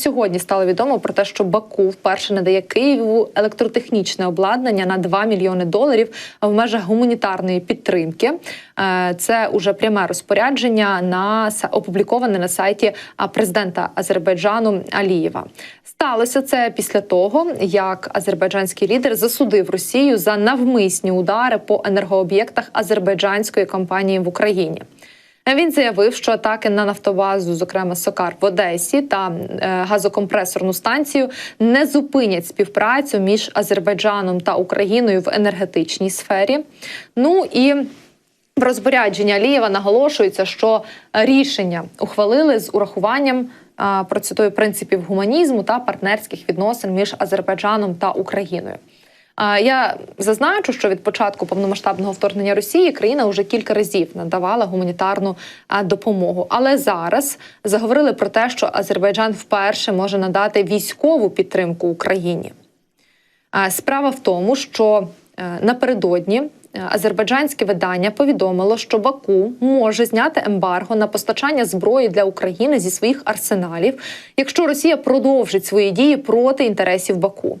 сьогодні стало відомо про те, що Баку вперше надає Києву електротехнічне обладнання на 2 мільйони доларів в межах гуманітарної підтримки. Е, Це уже пряме розпорядження на опубліковане на сайті президента Азербайджану Алієва. Сталося це після того, як азербайджанський лідер засудив Росію за навмисні удари по енергооб'єктах азербайджанської компанії в Україні. Він заявив, що атаки на нафтобазу, зокрема Сокар в Одесі та е, газокомпресорну станцію, не зупинять співпрацю між Азербайджаном та Україною в енергетичній сфері. Ну і в розпорядженні Алієва наголошується, що рішення ухвалили з урахуванням процитую принципів гуманізму та партнерських відносин між Азербайджаном та Україною. Я зазначу, що від початку повномасштабного вторгнення Росії країна вже кілька разів надавала гуманітарну допомогу. Але зараз заговорили про те, що Азербайджан вперше може надати військову підтримку Україні. Справа в тому, що е, напередодні е, азербайджанське видання повідомило, що Баку може зняти ембарго на постачання зброї для України зі своїх арсеналів, якщо Росія продовжить свої дії проти інтересів Баку.